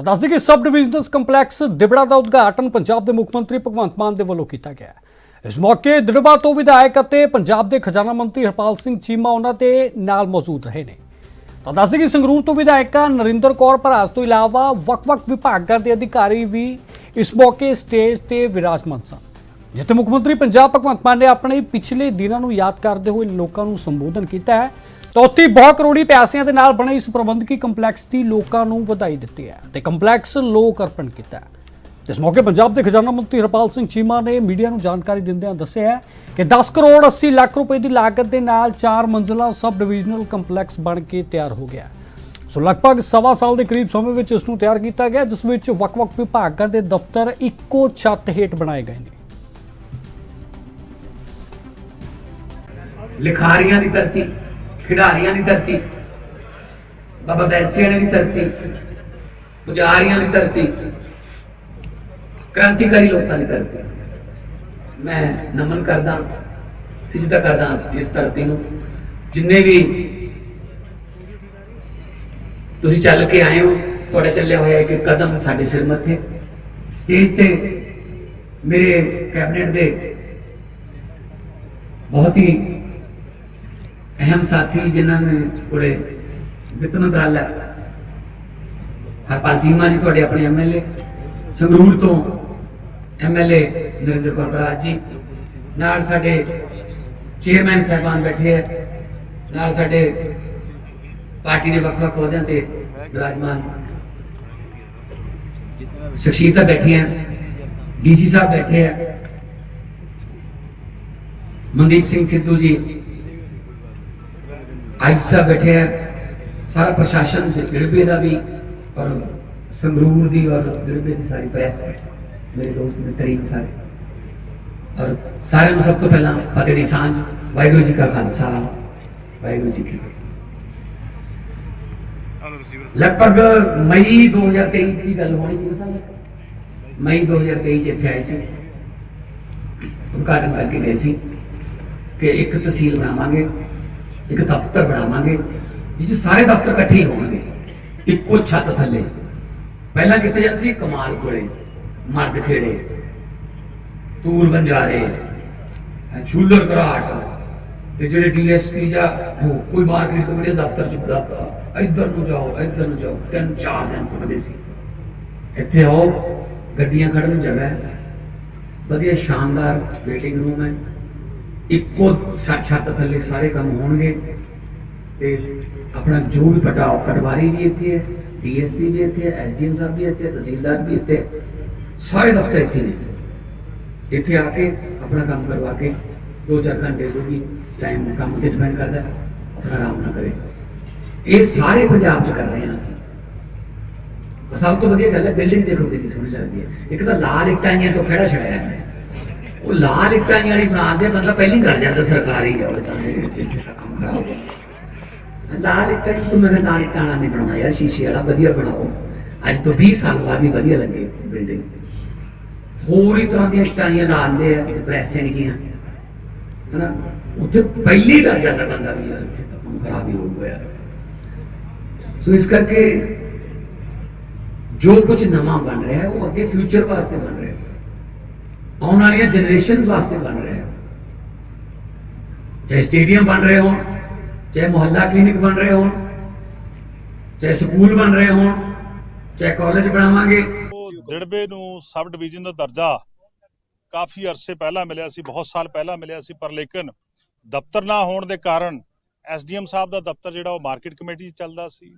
ਤਾਂ ਦੱਸਦੇ ਕਿ ਸਬ ਡਿਵੀਜ਼ਨਲ ਕੰਪਲੈਕਸ ਦਿਬੜਾ ਦਾ ਉਦਘਾਟਨ ਪੰਜਾਬ ਦੇ ਮੁੱਖ ਮੰਤਰੀ ਭਗਵੰਤ ਮਾਨ ਦੇ ਵੱਲੋਂ ਕੀਤਾ ਗਿਆ ਇਸ ਮੌਕੇ ਦਿੜਬਾ ਤੋਂ ਵਿਧਾਇਕ ਅਤੇ ਪੰਜਾਬ ਦੇ ਖਜ਼ਾਨਾ ਮੰਤਰੀ ਹਰਪਾਲ ਸਿੰਘ ਚੀਮਾ ਉਹਨਾਂ ਦੇ ਨਾਲ ਮੌਜੂਦ ਰਹੇ ਨੇ। ਤਾਂ ਦੱਸਦੇ ਕਿ ਸੰਗਰੂਰ ਤੋਂ ਵਿਧਾਇਕਾ ਨਰਿੰਦਰ ਕੌਰ ਭਰਾਸ ਤੋਂ ਇਲਾਵਾ ਵੱਖ-ਵੱਖ ਵਿਭਾਗਾਂ ਦੇ ਅਧਿਕਾਰੀ ਵੀ ਇਸ ਮੌਕੇ ਸਟੇਜ ਤੇ ਵਿਰਾਜਮਾਨ ਸਨ। ਜਿੱਥੇ ਮੁੱਖ ਮੰਤਰੀ ਪੰਜਾਬ ਭਗਵੰਤ ਮਾਨ ਨੇ ਆਪਣੇ ਪਿਛਲੇ ਦਿਨਾਂ ਨੂੰ ਯਾਦ ਕਰਦੇ ਹੋਏ ਲੋਕਾਂ ਨੂੰ ਸੰਬੋਧਨ ਕੀਤਾ ਹੈ। ਤਾਂ ਉੱਥੇ ਬਹੁਤ ਕਰੋੜੀ ਪੈਸਿਆਂ ਦੇ ਨਾਲ ਬਣੇ ਇਸ ਪ੍ਰਬੰਧਕੀ ਕੰਪਲੈਕਸ ਦੀ ਲੋਕਾਂ ਨੂੰ ਵਧਾਈ ਦਿੱਤੀ ਹੈ ਤੇ ਕੰਪਲੈਕਸ ਲੋਕ ਅਰਪਣ ਕੀਤਾ ਹੈ। ਇਸ ਮੌਕੇ ਪੰਜਾਬ ਦੇ ਖਜ਼ਾਨਾ ਮੰਤਰੀ ਹਰਪਾਲ ਸਿੰਘ ਚੀਮਾ ਨੇ ਮੀਡੀਆ ਨੂੰ ਜਾਣਕਾਰੀ ਦਿੰਦਿਆਂ ਦੱਸਿਆ ਕਿ 10 ਕਰੋੜ 80 ਲੱਖ ਰੁਪਏ ਦੀ ਲਾਗਤ ਦੇ ਨਾਲ 4 ਮੰਜ਼ਲਾ ਸਬ ਡਿਵੀਜ਼ਨਲ ਕੰਪਲੈਕਸ ਬਣ ਕੇ ਤਿਆਰ ਹੋ ਗਿਆ ਸੋ ਲਗਭਗ ਸਵਾ ਸਾਲ ਦੇ ਕਰੀਬ ਸਮੇਂ ਵਿੱਚ ਇਸ ਨੂੰ ਤਿਆਰ ਕੀਤਾ ਗਿਆ, ਜਿਸ ਵਿੱਚ ਵੱਖ-ਵੱਖ ਵਿਭਾਗਾਂ ਦੇ ਦਫ਼ਤਰ ਇੱਕੋ ਛੱਤ ਹੇਠ ਬਣਾਏ ਗਏ ਨੇ। ਲਿਖਾਰੀਆਂ ਦੀ ਧਰਤੀ। ਖਿਡਾਰੀਆਂ ਦੀ ਧਰਤੀ, ਬਾਬਾ ਬੈਸੀਆਂ ਦੀ ਧਰਤੀ, ਪੁਜਾਰੀਆਂ ਦੀ ਧਰਤੀ, ਕ੍ਰਾਂਤੀਕਾਰੀ ਲੋਕਾਂ ਦੀ ਧਰਤੀ। ਮੈਂ ਨਮਨ ਕਰਦਾ, ਸਿਜਦਾ ਕਰਦਾ ਇਸ ਧਰਤੀ ਨੂੰ। ਜਿੰਨੇ ਵੀ ਤੁਸੀਂ ਚੱਲ ਕੇ ਆਏ ਹੋ, ਤੁਹਾਡੇ ਚੱਲਿਆ ਹੋਇਆ ਇੱਕ ਕਦਮ ਸਾਡੇ ਸਿਰ ਮੱਥੇ। ਸਟੇਜ ਤੇ ਮੇਰੇ ਕੈਬਨਿਟ ਦੇ ਬਹੁਤ ਹੀ ਅਹਿਮ ਸਾਥੀ ਜਿਨ੍ਹਾਂ ਨੇ ਕੋਲੇ ਵਿੱਤ ਮੰਤਰਾਲਾ, ਹਰਪਾਲ ਚੀਮਾ ਜੀ, ਤੁਹਾਡੇ ਆਪਣੇ ਐਮਐਲਏ ਸੰਗਰੂਰ ਤੋਂ ਐਮਐਲਏ ਨਰਿੰਦਰ ਕੌਰ ਬਰਾਜ ਜੀ, ਨਾਲ ਸਾਡੇ ਚੇਅਰਮੈਨ ਸਾਹਿਬਾਨ ਬੈਠੇ ਹੈ ਨਾਲ ਸਾਡੇ ਪਾਰਟੀ ਦੇ ਵੱਖ-ਵੱਖ ਅਹੁਦਿਆਂ ਤੇ ਵਿਰਾਜਮਾਨ ਸ਼ਖਸੀਅਤਾਂ ਬੈਠੀਆਂ ਡੀਸੀ ਸਾਹਿਬ ਬੈਠੇ ਹੈ ਮਨਦੀਪ ਸਿੰਘ ਸਿੱਧੂ ਜੀ ਅੱਜ ਸਾਹਿਬ ਬੈਠੇ ਹੈ ਸਾਰਾ ਪ੍ਰਸ਼ਾਸਨ ਗਿਰਬੇ ਦਾ ਵੀ ਔਰ ਸੰਗਰੂਰ ਦੀ ਔਰ ਗਿਰਬੇ ਦੀ ਸਾਰੀ ਪ੍ਰੈਸ, ਮੇਰੇ ਦੋਸਤ ਮਿੱਤਰੀਨ ਸਾਰੇ। ਔਰ ਸਾਰਿਆਂ ਨੂੰ ਸਭ ਤੋਂ ਪਹਿਲਾਂ ਫਤਿਹ ਦੀ ਸਾਂਝ, ਵਾਹਿਗੁਰੂ ਜੀ ਕਾ ਖਾਲਸਾ, ਵਾਹਿਗੁਰੂ ਜੀ ਕੀ ਫਤਿਹ। ਲਗਭਗ ਮਈ 2023 ਦੀ ਗੱਲ ਹੋਣੀ ਚਾਹੀਦੀ ਸਾਨੂੰ ਮਈ 2023 ਚ ਇੱਥੇ ਆਏ ਸੀ। ਉਦਘਾਟਨ ਕਰਕੇ ਗਏ ਸੀ ਕਿ ਇੱਕ ਤਹਿਸੀਲ ਬਣਾਵਾਂਗੇ। ਇੱਕ ਦਫ਼ਤਰ ਬਣਾਵਾਂਗੇ ਜਿੱਥੇ ਸਾਰੇ ਦਫ਼ਤਰ ਇਕੱਠੇ ਹੀ ਹੋਣਗੇ। ਇੱਕੋ ਛੱਤ ਥੱਲੇ। ਪਹਿਲਾਂ ਕਿੱਥੇ ਜਾਂਦੇ ਸੀ? ਕਮਾਲ ਕੋਲੇ, ਮਰਦ ਖੇੜੇ, ਤੂਰ ਬੰਜਾਰੇ ਛੂਲਰ ਘਰਾਟ। ਤੇ ਜਿਹੜੇ ਡੀਐਸਪੀ ਜਾਂ ਉਹ, ਕੋਈ ਮਾਰਕੀਟ ਕਮੇਟੀ ਦੇ ਦਫ਼ਤਰ ਚ ਬੜਾ ਇੱਧਰ ਨੂੰ ਜਾਓ, ਇੱਧਰ ਨੂੰ ਜਾਓ, ਤਿੰਨ ਚਾਰ ਦਿਨ ਘੁੰਮਦੇ ਸੀ। ਇੱਥੇ ਆਓ, ਗੱਡੀਆਂ ਖੜਨ ਜਗ੍ਹਾ ਵਧੀਆ, ਸ਼ਾਨਦਾਰ ਵੇਟਿੰਗ ਰੂਮ ਹੈ। ਇੱਕੋ ਛ- ਛੱਤ ਥੱਲੇ ਸਾਰੇ ਕੰਮ ਹੋਣਗੇ ਤੇ ਆਪਣਾ ਜੋ ਵੀ ਕਟਾਓ ਪਟਵਾਰੀ ਵੀ ਇੱਥੇ ਹੈ ਡੀਐਸਪੀ ਵੀ ਇੱਥੇ ਹੈ ਐਸਡੀਐਮ ਸਾਹਿਬ ਵੀ ਇੱਥੇ ਹੈ, ਤਹਿਸੀਲਦਾਰ ਵੀ ਇੱਥੇ ਸਾਰੇ ਦਫ਼ਤਰ ਇੱਥੇ ਨੇ। ਇੱਥੇ ਆ ਕੇ ਆਪਣਾ ਕੰਮ ਕਰਵਾ ਕੇ ਦੋ ਚਾਰ ਘੰਟੇ ਜੋ ਵੀ ਟਾਈਮ ਕੰਮ ਤੇ ਡਿਪੈਂਡ ਕਰਦਾ ਆਪਣਾ ਆਰਾਮ ਨਾਲ ਕਰੇ। ਇਹ ਸਾਰੇ ਪੰਜਾਬ 'ਚ ਕਰ ਰਹੇ ਹਾਂ ਅਸੀਂ। ਸਭ ਤੋਂ ਵਧੀਆ ਗੱਲ ਹੈ ਬਿਲਡਿੰਗ ਦੇਖੋ ਕਿੰਨੀ ਸੋਹਣੀ ਲੱਗਦੀ ਹੈ। ਇੱਕ ਤਾਂ ਲਾਲ ਇੱਟਾਂ ਤੋਂ ਖੜਾ ਛੜਾਇਆ ਹੈ। ਉਹ ਲਾਲ ਇੱਟਾਂ ਵਾਲੀ ਬਣਾਉਂਦੇ ਬੰਦਾ ਪਹਿਲੀ ਕਰ ਜਾਂਦਾ ਸਰਕਾਰੀ ਆ ਉਹ ਤਾਂ। ਲਾਲ ਇੱਟਾਂ ਹੀ ਤੁਮਨੇ ਲਾਲ ਇੱਟਾਂ ਵਾਲਾ ਨਹੀਂ ਬਣਾਉਣਾ ਯਾਰ, ਸ਼ੀਸ਼ੇ ਵਾਲਾ ਵਧੀਆ ਬਣਾਓ। ਅੱਜ ਤੋਂ 20 ਸਾਲ ਬਾਅਦ ਵੀ ਵਧੀਆ ਲੱਗੇ ਬਿਲਡਿੰਗ ਹੋਰ ਤਰ੍ਹਾਂ ਦੀਆਂ ਇੱਟਾਂ ਲਾਉਂਦੇ ਆ ਪ੍ਰੈਸਿੰਗ ਜੀਆਂ ਹਨਾ? ਉੱਥੇ ਪਹਿਲੀ ਡਰ ਜਾਂਦਾ ਬੰਦਾ ਵੀ ਯਾਰ, ਇੱਥੇ ਤਾਂ ਖਰਾਬ ਹੀ ਹੋ ਗਿਆ ਸੋ ਇਸ ਕਰਕੇ ਜੋ ਕੁਝ ਨਵਾਂ ਬਣ ਰਿਹਾ ਹੈ ਉਹ ਅੱਗੇ ਫਿਊਚਰ ਵਾਸਤੇ ਬਣ ਰਿਹਾ। ਹੈ ਆਉਣ ਵਾਲੀਆਂ ਜਨਰੇਸ਼ਨ ਵਾਸਤੇ ਬਣ ਰਿਹਾ ਹੈ। ਚਾਹੇ ਸਟੇਡੀਅਮ ਬਣ ਰਹੇ ਹੋਣ, ਚਾਹੇ ਮੁਹੱਲਾ ਕਲੀਨਿਕ ਬਣ ਰਹੇ ਹੋਣ, ਚਾਹੇ ਸਕੂਲ ਬਣ ਰਹੇ ਹੋਣ, ਚਾਹੇ ਕਾਲਜ ਬਣਾਵਾਂਗੇ। ਉਹ ਨੂੰ ਸਬ ਡਿਵੀਜ਼ਨ ਦਾ ਦਰਜਾ ਕਾਫੀ ਅਰਸੇ ਪਹਿਲਾਂ ਮਿਲਿਆ ਸੀ, ਬਹੁਤ ਸਾਲ ਪਹਿਲਾਂ ਮਿਲਿਆ ਸੀ, ਪਰ ਲੇਕਿਨ ਦਫ਼ਤਰ ਨਾ ਹੋਣ ਦੇ ਕਾਰਨ ਐਸਡੀਐਮ ਸਾਹਿਬ ਦਾ ਦਫ਼ਤਰ ਜਿਹੜਾ ਉਹ ਮਾਰਕੀਟ ਕਮੇਟੀ ਚੱਲਦਾ ਸੀ।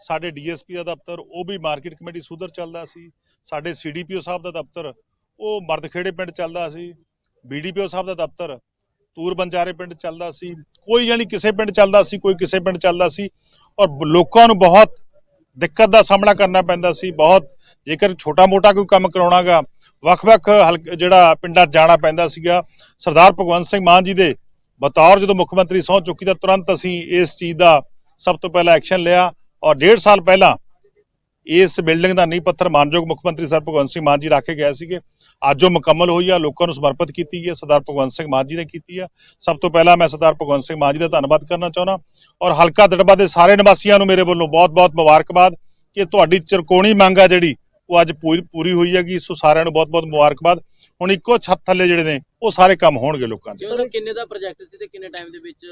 ਸਾਡੇ ਡੀਐਸਪੀ ਦਾ ਦਫ਼ਤਰ, ਉਹ ਵੀ ਮਾਰਕੀਟ ਕਮੇਟੀ ਸੁਧਰ ਚੱਲਦਾ ਸੀ। ਸਾਡੇ ਸੀਡੀਪੀਓ ਸਾਹਿਬ ਦਾ ਦਫ਼ਤਰ ਉਹ ਮਰਦਖੇੜੇ ਪਿੰਡ ਚੱਲਦਾ ਸੀ ਬੀਡੀਪੀਓ ਸਾਹਿਬ ਦਾ ਦਫ਼ਤਰ, ਤੂਰ ਬੰਜਾਰੇ ਪਿੰਡ ਚੱਲਦਾ ਸੀ, ਕੋਈ ਯਾਨੀ ਕਿਸੇ ਪਿੰਡ ਚੱਲਦਾ ਸੀ, ਕੋਈ ਕਿਸੇ ਪਿੰਡ ਚੱਲਦਾ ਸੀ, ਔਰ ਲੋਕਾਂ ਨੂੰ ਬਹੁਤ ਦਿੱਕਤ ਦਾ ਸਾਹਮਣਾ ਕਰਨਾ ਪੈਂਦਾ ਸੀ, ਬਹੁਤ ਜੇਕਰ ਛੋਟਾ-ਮੋਟਾ ਕੋਈ ਕੰਮ ਕਰਾਉਣਾਗਾ ਵੱਖ-ਵੱਖ ਹਲਕ- ਜਿਹੜਾ ਪਿੰਡਾਂ ਜਾਣਾ ਪੈਂਦਾ ਸੀਗਾ, ਸਰਦਾਰ ਭਗਵੰਤ ਸਿੰਘ ਮਾਨ ਜੀ ਦੇ ਬਤੌਰ ਜਦੋਂ ਮੁੱਖ ਮੰਤਰੀ ਸਹੁੰ ਚੁੱਕੀ ਤਾਂ ਤੁਰੰਤ ਅਸੀਂ ਇਸ ਚੀਜ਼ ਦਾ ਸਭ ਤੋਂ ਪਹਿਲਾਂ ਐਕਸ਼ਨ ਲਿਆ, ਔਰ ਡੇਢ ਸਾਲ ਪਹਿਲਾਂ ਇਸ ਬਿਲਡਿੰਗ ਦਾ ਨੀਂਹ ਪੱਥਰ ਮਾਨਯੋਗ ਮੁੱਖ ਮੰਤਰੀ ਸਰ ਭਗਵੰਤ ਸਿੰਘ ਮਾਨ ਜੀ ਰੱਖ ਕੇ ਗਏ ਸੀਗੇ। ਅੱਜ ਉਹ ਮੁਕੰਮਲ ਹੋਈ ਆ, ਲੋਕਾਂ ਨੂੰ ਸਮਰਪਿਤ ਕੀਤੀ ਹੈ ਸਰਦਾਰ ਭਗਵੰਤ ਸਿੰਘ ਮਾਨ ਜੀ ਨੇ ਕੀਤੀ ਆ। ਸਭ ਤੋਂ ਪਹਿਲਾਂ ਮੈਂ ਸਰਦਾਰ ਭਗਵੰਤ ਸਿੰਘ ਮਾਨ ਜੀ ਦਾ ਧੰਨਵਾਦ ਕਰਨਾ ਚਾਹੁੰਦਾ ਔਰ ਹਲਕਾ ਦੜਬਾ ਦੇ ਸਾਰੇ ਨਿਵਾਸੀਆਂ ਨੂੰ ਮੇਰੇ ਵੱਲੋਂ ਬਹੁਤ-ਬਹੁਤ ਮੁਬਾਰਕਬਾਦ ਕਿ ਤੁਹਾਡੀ ਚਰਕੋਣੀ ਮੰਗ ਆ ਜਿਹੜੀ, ਉਹ ਅੱਜ ਪੂਰੀ ਪੂਰੀ ਹੋਈ ਹੈਗੀ। ਸੋ ਸਾਰਿਆਂ ਨੂੰ ਬਹੁਤ-ਬਹੁਤ ਮੁਬਾਰਕਬਾਦ। ਹੁਣ ਇੱਕੋ ਛੱਤ ਥੱਲੇ ਜਿਹੜੇ ਨੇ, ਉਹ ਸਾਰੇ ਕੰਮ ਹੋਣਗੇ ਲੋਕਾਂ ਦੇ। ਸਰ ਕਿੰਨੇ ਦਾ ਪ੍ਰੋਜੈਕਟ ਸੀ ਤੇ ਕਿੰਨੇ ਟਾਈਮ ਦੇ ਵਿੱਚ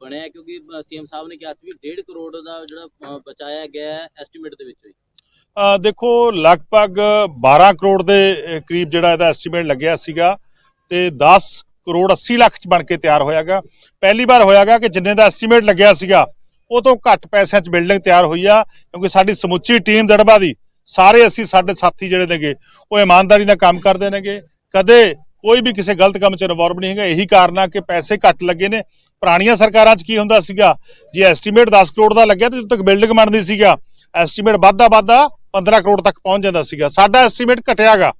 ਬਣਿਆ? ਕਿਉਂਕਿ ਸੀਐਮ ਸਾਹਿਬ ਨੇ ਕਿਹਾ ਸੀ ਵੀ 1.5 ਕਰੋੜ ਦਾ ਜਿਹੜਾ ਬਚਾਇਆ ਗਿਆ ਐਸਟੀਮੇਟ ਦੇ ਵਿੱਚ ਹੀ ਦੇਖੋ, ਲਗਭਗ 12 ਕਰੋੜ ਦੇ ਕਰੀਬ ਜਿਹੜਾ ਇਹਦਾ ਐਸਟੀਮੇਟ ਲੱਗਿਆ ਸੀਗਾ ਤੇ 10 ਕਰੋੜ 80 ਲੱਖ ਚ ਬਣ ਕੇ ਤਿਆਰ ਹੋਇਆਗਾ। ਪਹਿਲੀ ਵਾਰ ਹੋਇਆਗਾ ਕਿ ਜਿੰਨੇ ਦਾ ਐਸਟੀਮੇਟ ਲੱਗਿਆ ਸੀਗਾ, ਉਹ ਤੋਂ ਘੱਟ ਪੈਸਿਆਂ 'ਚ ਬਿਲਡਿੰਗ ਤਿਆਰ ਹੋਈ ਆ, ਕਿਉਂਕਿ ਸਾਡੀ ਸਮੁੱਚੀ ਟੀਮ ਦੜਬਾ ਦੀ, ਸਾਰੇ ਅਸੀਂ ਸਾਡੇ ਸਾਥੀ ਜਿਹੜੇ ਨੇਗੇ, ਉਹ ਇਮਾਨਦਾਰੀ ਨਾਲ ਕੰਮ ਕਰਦੇ ਨੇਗੇ। ਕਦੇ ਕੋਈ ਵੀ ਕਿਸੇ ਗਲਤ ਕੰਮ 'ਚ ਇਨਵੋਲਵ ਨਹੀਂ ਹੈਗਾ। ਇਹੀ ਕਾਰਨ ਆ ਕਿ ਪੈਸੇ ਘੱਟ ਲੱਗੇ ਨੇ। ਪੁਰਾਣੀਆਂ ਸਰਕਾਰਾਂ 'ਚ ਕੀ ਹੁੰਦਾ ਸੀਗਾ, ਜੇ ਐਸਟੀਮੇਟ 10 ਕਰੋੜ ਦਾ ਲੱਗਿਆ ਤੇ ਜਦੋਂ ਤੱਕ ਬਿਲਡਿੰਗ ਬਣਦੀ ਸੀਗਾ ਐਸਟੀਮੇਟ ਵੱਧਦਾ ਵੱਧਦਾ 15 ਕਰੋੜ ਤੱਕ ਪਹੁੰਚ ਜਾਂਦਾ ਸੀਗਾ। ਸਾਡਾ ਐਸਟੀਮੇਟ ਘਟਿਆਗਾ।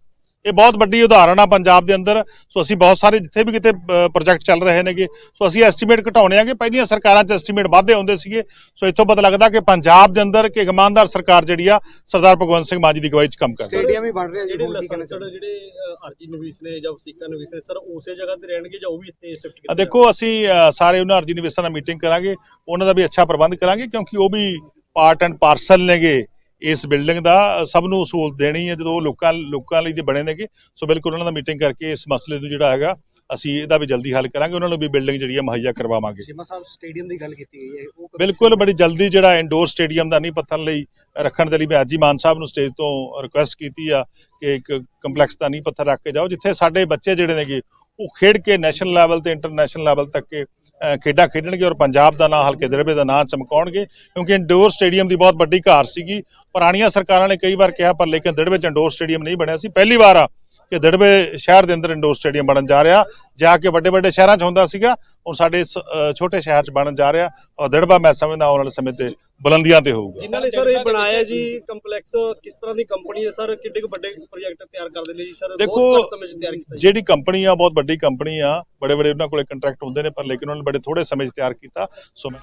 ਇਹ ਬਹੁਤ ਵੱਡੀ ਉਦਾਹਰਣ ਆ ਪੰਜਾਬ ਦੇ ਅੰਦਰ। ਸੋ ਅਸੀਂ ਬਹੁਤ ਸਾਰੇ ਜਿੱਥੇ ਵੀ ਕਿਤੇ ਪ੍ਰੋਜੈਕਟ ਚੱਲ ਰਹੇ ਨੇਗੇ ਸੋ ਅਸੀਂ ਐਸਟੀਮੇਟ ਘਟਾਉਣੇ ਆਗੇ। ਪਹਿਲੀਆਂ ਸਰਕਾਰਾਂ 'ਚ ਐਸਟੀਮੇਟ ਵਾਧੇ ਹੁੰਦੇ ਸੀਗੇ। ਸੋ ਇੱਥੋਂ ਪਤਾ ਲੱਗਦਾ ਕਿ ਪੰਜਾਬ ਦੇ ਅੰਦਰ ਕਿ ਇਮਾਨਦਾਰ ਸਰਕਾਰ ਜਿਹੜੀ ਆ ਸਰਦਾਰ ਭਗਵੰਤ ਸਿੰਘ ਮਾਨ ਜੀ ਦੀ ਅਗਵਾਈ 'ਚ ਕੰਮ ਕਰ ਰਹੀ ਹੈ। ਸਟੇਡੀਅਮ ਹੀ ਬਣ ਰਿਹਾ ਜੀ ਜਿਹੜੇ ਲਾਇਸੈਂਸਡ ਜਿਹੜੇ ਅਰਜੀ ਨਵੀਸ ਨੇ ਜਾਂ ਵਸੀਕਾ ਨਵੀਸ ਨੇ ਸਰ ਉਸੇ ਜਗ੍ਹਾ ਤੇ ਰਹਿਣਗੇ ਜਾਂ ਉਹ ਵੀ ਇੱਥੇ ਸ਼ਿਫਟ ਆ ਕੀਤੇ ਦੇਖੋ ਅਸੀਂ ਸਾਰੇ ਉਹਨਾਂ ਅਰਜੀ ਨਿਵੇਸ਼ਾਂ ਨਾਲ ਮੀਟਿੰਗ ਕਰਾਂਗੇ। ਉਹਨਾਂ ਦਾ ਵੀ ਅੱਛਾ ਪ੍ਰਬੰਧ ਕਰਾਂਗੇ ਕਿਉਂਕਿ ਉਹ ਵੀ ਪਾਰਟ ਐਂਡ ਪਾਰਸਲ ਨੇਗੇ। ਇਸ ਬਿਲਡਿੰਗ ਦਾ ਸਭ ਨੂੰ ਸਹੂਲਤ ਦੇਣੀ ਹੈ ਜਦੋਂ ਲੋਕਾਂ ਲੋਕਾਂ ਲਈ ਦੇ ਬਣੇ ਨੇਗੇ ਸੋ ਬਿਲਕੁਲ ਉਹਨਾਂ ਦਾ ਮੀਟਿੰਗ ਕਰਕੇ ਇਸ ਮਸਲੇ ਨੂੰ ਜਿਹੜਾ ਹੈਗਾ ਅਸੀਂ ਇਹਦਾ ਵੀ ਜਲਦੀ ਹੱਲ ਕਰਾਂਗੇ ਉਹਨਾਂ ਨੂੰ ਵੀ ਬਿਲਡਿੰਗ ਜਿਹੜੀ ਹੈ ਮੁਹੱਈਆ ਕਰਵਾਵਾਂਗੇ। ਸ਼ਿਮਾ ਸਾਹਿਬ ਸਟੇਡੀਅਮ ਦੀ ਗੱਲ ਕੀਤੀ ਗਈ ਹੈ ਉਹ ਬਿਲਕੁਲ ਬੜੀ ਜਲਦੀ ਜਿਹੜਾ ਇੰਡੋਰ ਸਟੇਡੀਅਮ ਦਾ ਨਹੀਂ ਪੱਥਰ ਲਈ ਰੱਖਣ ਦੇ ਲਈ ਮੈਂ ਅੱਜ ਹੀ ਮਾਨ ਸਾਹਿਬ ਨੂੰ ਸਟੇਜ ਤੋਂ ਰਿਕੁਐਸਟ ਕੀਤੀ ਆ ਕਿ ਇੱਕ ਕੰਪਲੈਕਸ ਦਾ ਨਹੀਂ ਪੱਥਰ ਰੱਖ ਕੇ ਜਾਓ ਜਿੱਥੇ ਸਾਡੇ ਬੱਚੇ ਜਿਹੜੇ ਨੇਗੇ ਉਹ ਖੇਡ ਕੇ ਨੈਸ਼ਨਲ ਲੈਵਲ ਤੇ ਇੰਟਰਨੈਸ਼ਨਲ ਲੈਵਲ ਤੱਕ ਕੇ, ਖੇਡਾਂ ਖੇਡਣਗੇ ਔਰ ਪੰਜਾਬ ਦਾ ਨਾਂ ਹਲਕੇ ਦਰਬੇ ਦਾ ਨਾਂ ਚਮਕਾਉਣਗੇ, ਕਿਉਂਕਿ ਇੰਡੋਰ ਸਟੇਡੀਅਮ ਦੀ ਬਹੁਤ ਵੱਡੀ ਘਾਰ ਸੀਗੀ। ਪੁਰਾਣੀਆਂ ਸਰਕਾਰਾਂ ਨੇ ਕਈ ਵਾਰ ਕਿਹਾ, ਪਰ ਲੇਕਿਨ ਦੜਬੇ ਚ ਇੰਡੋਰ ਸਟੇਡੀਅਮ ਨਹੀਂ ਬਣਿਆ ਸੀ। ਪਹਿਲੀ ਵਾਰ ਆ ਕਿ ਦੜਬੇ ਸ਼ਹਿਰ ਦੇ ਅੰਦਰ ਇੰਡੋਰ ਸਟੇਡੀਅਮ ਬਣਨ ਜਾ ਰਿਹਾ। ਜਾ ਕੇ ਵੱਡੇ ਵੱਡੇ ਸ਼ਹਿਰਾਂ 'ਚ ਹੁੰਦਾ ਸੀਗਾ ਹੁਣ ਸਾਡੇ ਛੋਟੇ ਸ਼ਹਿਰ 'ਚ ਬਣਨ ਜਾ ਰਿਹਾ ਔਰ ਦੜਬਾ ਮੈਂ ਸਮਝਦਾ ਆਉਣ ਵਾਲੇ ਸਮੇਂ ਤੇ ਬੁਲੰਦੀਆਂ ਤੇ ਹੋਊਗਾ। ਜਿਨ੍ਹਾਂ ਨੇ ਸਰ ਇਹ ਬਣਾਇਆ ਜੀ ਕੰਪਲੈਕਸ ਕਿਸ ਤਰ੍ਹਾਂ ਦੀ ਕੰਪਨੀ ਹੈ ਸਰ? ਕਿੱਡੇ ਕੁ ਵੱਡੇ ਪ੍ਰੋਜੈਕਟ ਤਿਆਰ ਕਰਦੇ ਨੇ ਜੀ ਸਰ? ਦੇਖੋ, ਬਹੁਤ ਘੱਟ ਸਮੇਂ 'ਚ ਤਿਆਰ ਕੀਤਾ ਜੀ। ਜਿਹੜੀ ਕੰਪਨੀ ਆ ਬਹੁਤ ਵੱਡੀ ਕੰਪਨੀ ਆ। ਬੜੇ ਬੜੇ ਉਹਨਾਂ ਕੋਲੇ ਕੰਟਰੈਕਟ ਹੁੰਦੇ ਨੇ ਪਰ ਲੇਕਿਨ ਉਹਨਾਂ ਨੇ ਬੜੇ ਥੋੜੇ ਸਮੇਂ 'ਚ ਤਿਆਰ ਕੀਤਾ। ਸੋ ਮੈਂ